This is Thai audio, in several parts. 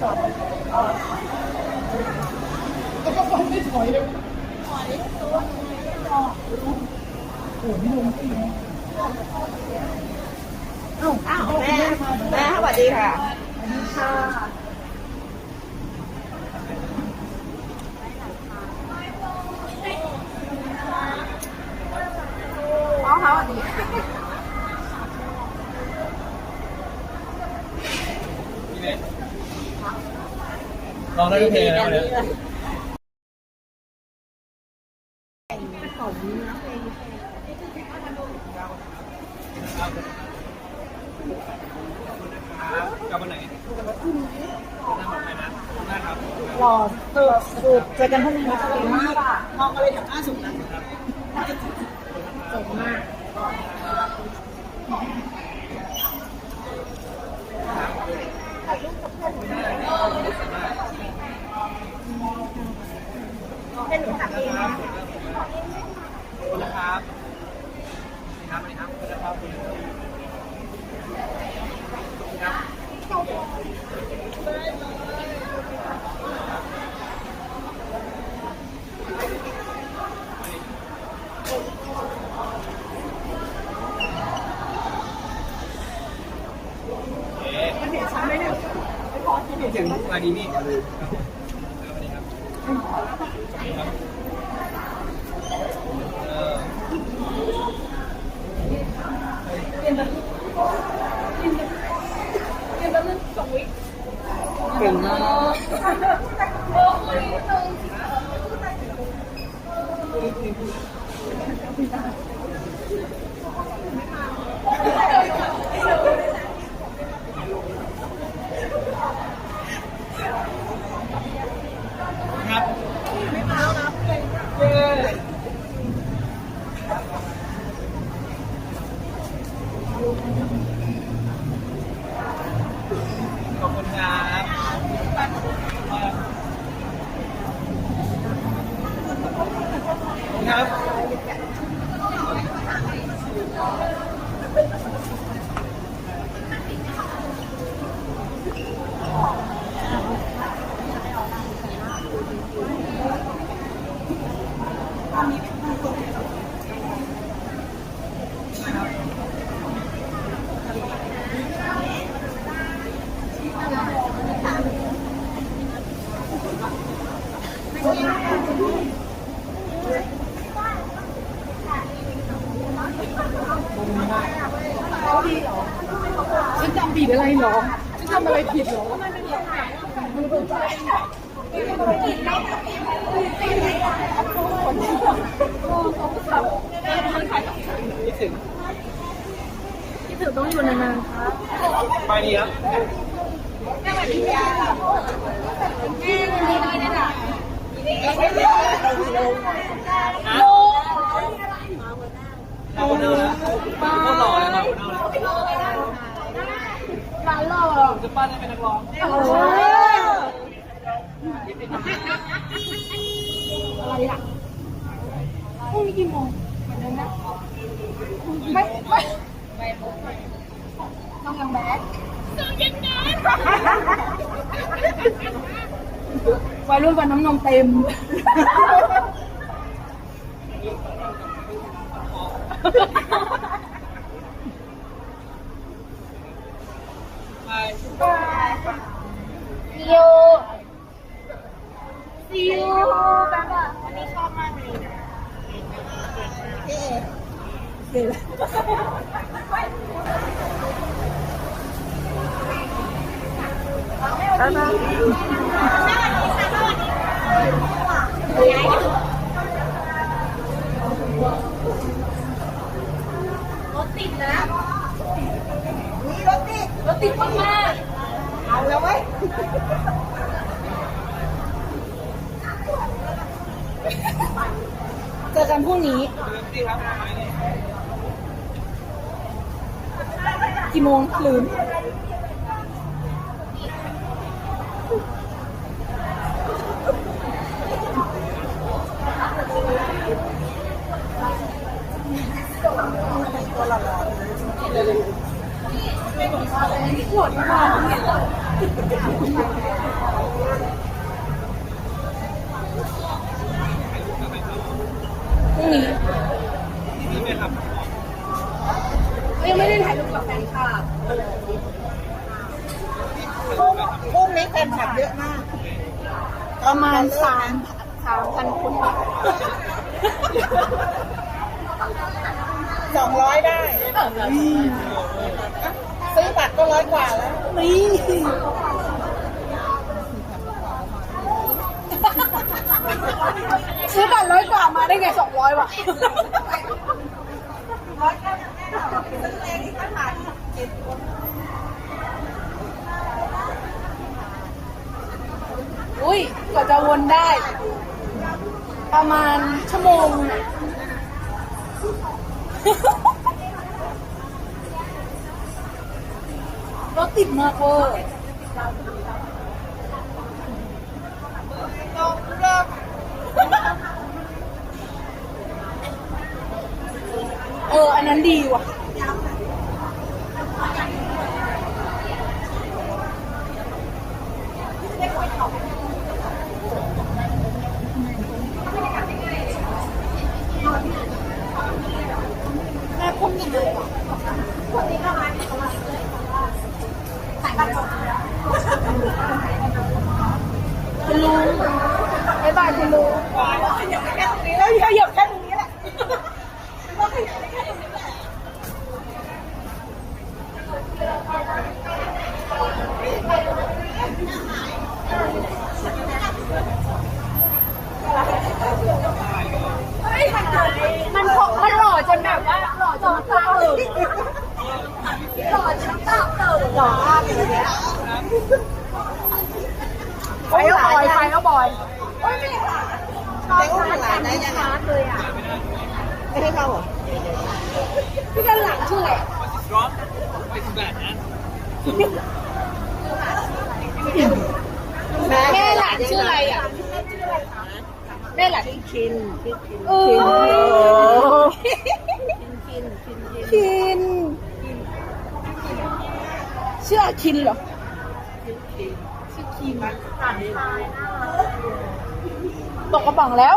แล้วก็ฟันไม่ถอยเลยถอยตัวโอ้ไม่ลงที่นะเอ้าอ้าวแม่แม่สวัสดีค่ะค่ะอ๋อค่ะสวัสดี ลองได้ทุกเพลงนะวันเนี้ยกลับวันไหนนั่งรถไฟนะได้ครับรอเจอเจอกันพรุ่งนี้นะคะมากอะมองอะไรแถวหน้าสุดนะเจ๋งมากให้หนูถามเองนะ ขอบคุณนะครับครับสวัสดีครับขอบคุณนะครับครับ มันเห็นฉันไหมเนี่ยไม่พอที่เห็น ถึงมาดีนี่อย่าลืมครับสวัสดีครับเออเรียนแบบเรียนแบบเรียนแบบเรื่องสองวิเก่งมากครับไม่มาแล้วนะเย้ขอบคุณครับครับ ฉันจำผิดอะไรเหรอฉันทำอะไรผิดเหรอ คิดถึงที่ถือต้องอยู่นานๆครับไปดีครับมาคนเดิมแล้วโคตรหล่อเลยมาคนเดิมเลยร้านหล่อผมจะปั้นให้เป็นนักร้องโอ้อะไรอะพรุ่งนี้กี่โมงเหมือนเดิมนะไม่ไม่ต้องยังแบดวัยรุ่นวันน้ำนมเต็มไป See you See you บ๊ายบาวันนี้ชอบมากเลยเอ๊ะเสร็จแล้วรถติดนะนี่รถติด รถติดมากๆเอาแล้วเว้ย เจอกันพรุ่งนี้ดีครับกี่โมงลืมปวดมาก แฟนค ลับเยอะมาก ประมาณสามสามพันคนสองร้อยได้ ซื้อบัตรก็ร้อยกว่าแล้วนี่ซื้อบัตรร้อยกว่ามาได้ไงสองร้อยวะร้อุ้ยก ว่าจะวนได้ ประมาณชั่วโมงน่ะรถติดมากเวอร์เออ อันนั้นดีว่ะ แม่พุ่งยังไงวะคุณลุงบ๊ายบายคุณลุงแล้วขยับแค่ตรงนี้แหละ มันพอมันหล่อจนแบบว่าหล่อจนน้ำตาเอ่อหล่อจนน้ำตาเอ่อหล่อมากเลยเนี่ยไฟก็บอยไฟก็บอยโอ้ยไม่ค่ะชอบชาร์จกันไม่ชาร์จเลยอะ ไม่ให้เข้าเหรอพี่กันหลังชื่ออะไรร้อนเป็นแบบนั้นแม่หลานชื่ออะไรอะแม่หลานคินคินคินเออคินคินคินคินชื่ออาคินเหรอชื่อคินตกกระป๋องแล้ว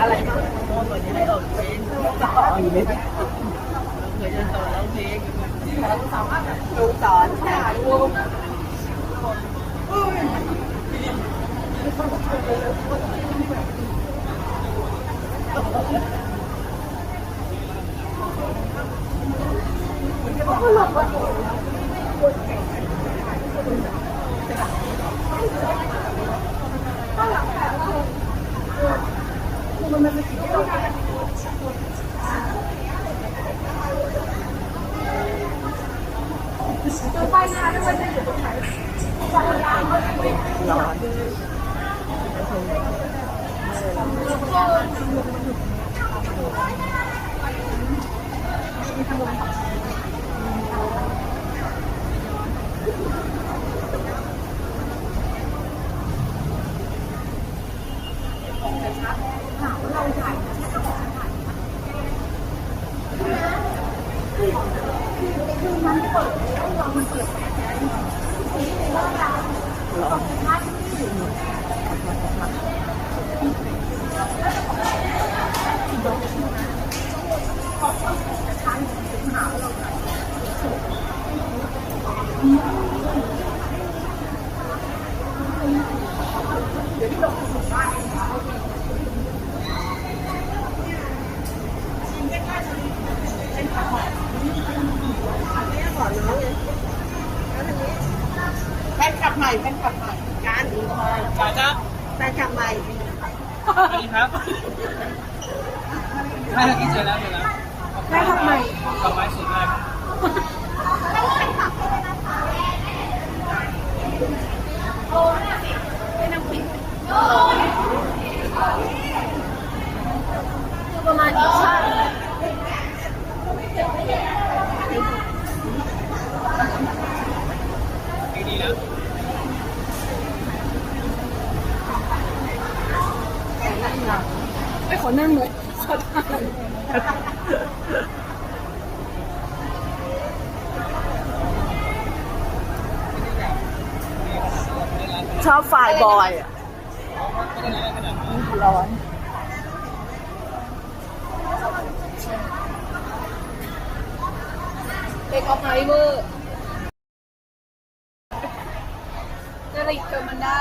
อะไร ลุงสอนค่ะ แฟ ชอบฝ่ายบอยอะร้อนเด็กออฟไนเวอร์จะรีเจอมันได้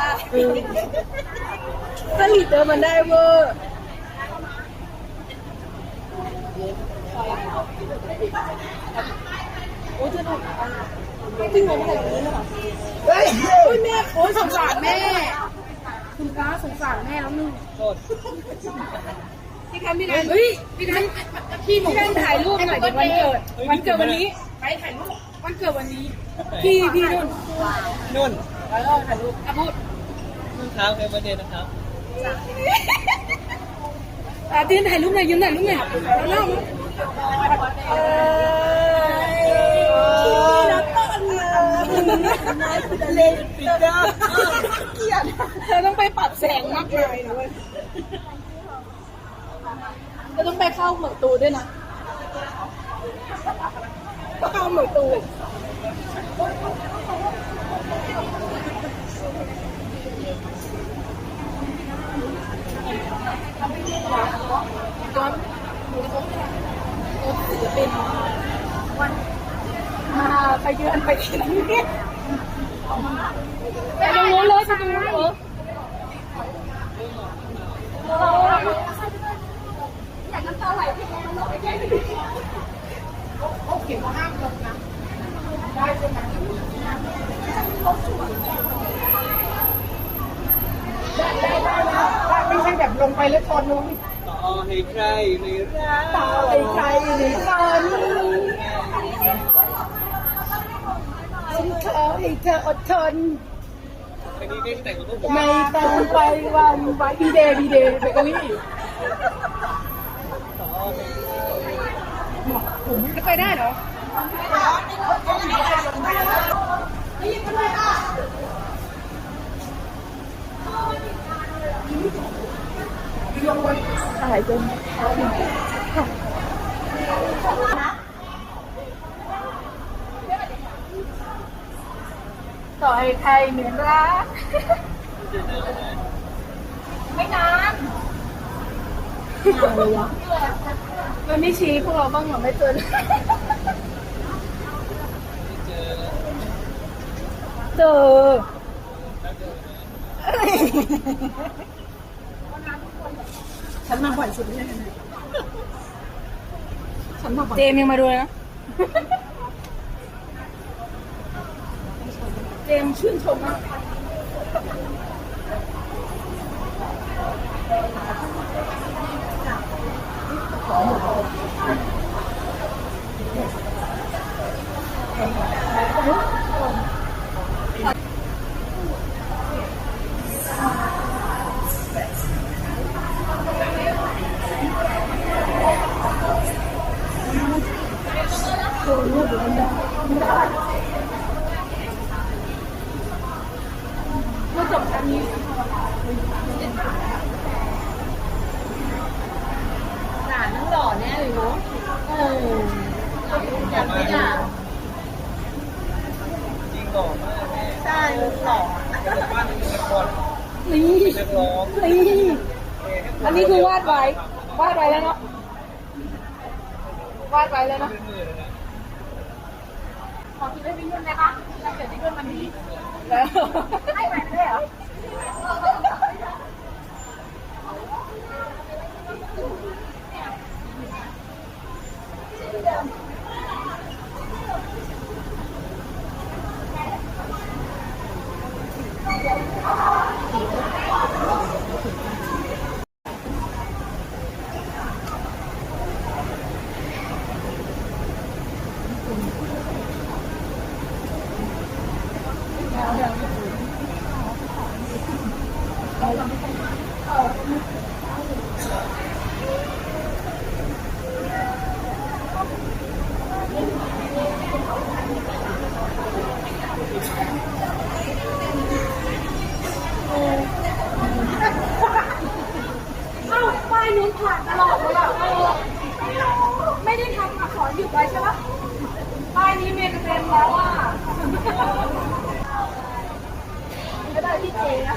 จะรีเจอมันได้เวอร์โอ้ยจะหนุกอะ จริงเหรอไม่แต่งนี้เหรอเฮ้ยโอ้ยแม่โอ้ยสงสารแม่ คุณป้าสงสารแม่แล้วนึงโทษพี่กันพี่กันเฮ้ยพี่กันพี่หนูกันถ่ายรูปหน่อยดิวันเกิดวันเกิดวันนี้ไปถ่ายรูปวันเกิดวันนี้ พี่พี่นุ่นนุ่นเออถ่ายรูปอะพูดนุ่นครับเป็นประเด็นนะครับอะเตียนถ่ายรูปหน่อยยืนถ่ายรูปหน่อยแล้วเล่าเออแล้วต้น เล่นปิดเด้อเกลียดเธอต้องไปปรับแสงมากเลยนะเว้ยเธอต้องไปเข้าเหมือตูด้วยนะเข้าเหมือตูย้อนดูเขาตัวศิลปินวัน ไปเยือนไปกินเนี่ยไปตรงนู้นเลยไปตรงนู้นเอออยากน้ำตาไหลพี่มันไหลแค่นี้เขาเขียนว่าห้ามลงนะได้ใช่ไหมได้ได้ได้นได้ไม่ใช่แบบลงไปแล้วชนลงต่อให้ใครไม่รักตายใจหรือกันฉัน ขอให้เธออดทนวันนี้ได้แต่งกับพวกผมไม่ต้องไปวันไปบีเดย์บีเดย์ไปกันนี่ต่อให้ผมจะไปได้เหรออะไรจน ต่อให้ใครเหมือนรัก ไม่นานมันไม่ชี้พวกเราบ้างเหรอไม่เจอเจอเจอฉันมาบ่อยสุดเลยนะฉันมาบ่อยเจมยังมาดูเลยนะ เจมชื่นชมมากเมื่อจบอันนี้หลานนั่งหล่อแน่เลยเนาะเอออยากไม่อยาก จริงหล่อมากแม่ ใช่หล่อ แต่บ้านนี้เป็นคน นี่นี่อันนี้คือวาดไว้วาดไว้แล้วเนาะวาดไว้แล้วเนาะเป็นมือเลยนะขอคิดให้พี่นุ่นนะคะแล้วเกิดพี่นุ่นวันนี้แล้วให้ไปเลยเหรอเอ้าป้าย นู้นผ่านตลอดเลยอะเออไม่ได้ทำอะขอหยุดไว้ใช่ปะป้ายนี้เมนเต็มแล้วอะไม่ได้พี่เจนะ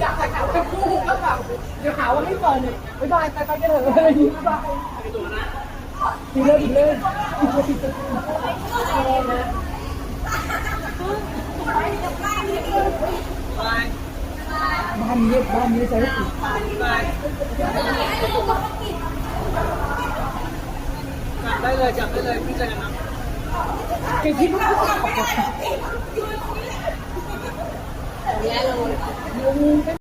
อยากจะกลับไป คู่ก็แบบเดี๋ยวหาว่าไม่เปิดเลยบ๊ายบายไปไปกันเถอะอะไรอย่างนี้บ๊ายบายดีเลยดีเลยไปบ้านนี้บ้านนี้จะให้ปิดไปจับได้เลยจับได้เลยพี่เจอกันนะแกคิดว่าแล้ว